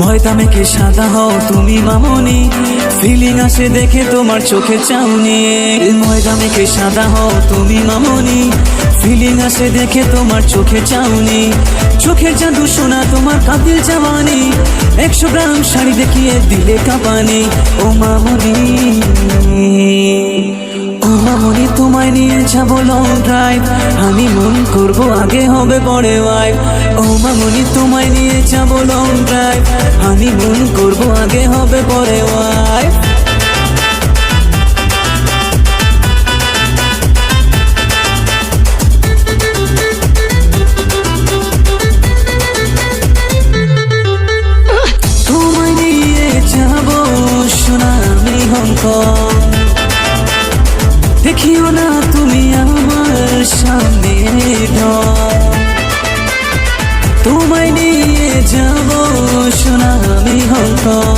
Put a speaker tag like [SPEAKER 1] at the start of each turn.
[SPEAKER 1] ময়দা মেখে সাদা হও তুমি মামনি? ফিলিং আসে দেখে তোমার চোখে চাউনি। ময়দা মেখে সাদা হও তুমি মামনি? ফিলিং আসে দেখে তোমার চোখে চাউনি। চোখের জাদু শোনা তোমার কাতিল জামানি একশো গ্রাম শাড়ি দেখিয়ে দিলে কাঁপানি। ও মামনি ও মামনি, তোমায় নিয়ে যাব লং ড্রাইভ আমি মন করব আগে হবে পরে ওয়াইফ ও মামনি, তোমায় নিয়ে যাব লং ড্রাইভ হংকং দেখিও না তুমি আমার সামনে। তোমায় নিয়ে যাব সোনা আমি হংকং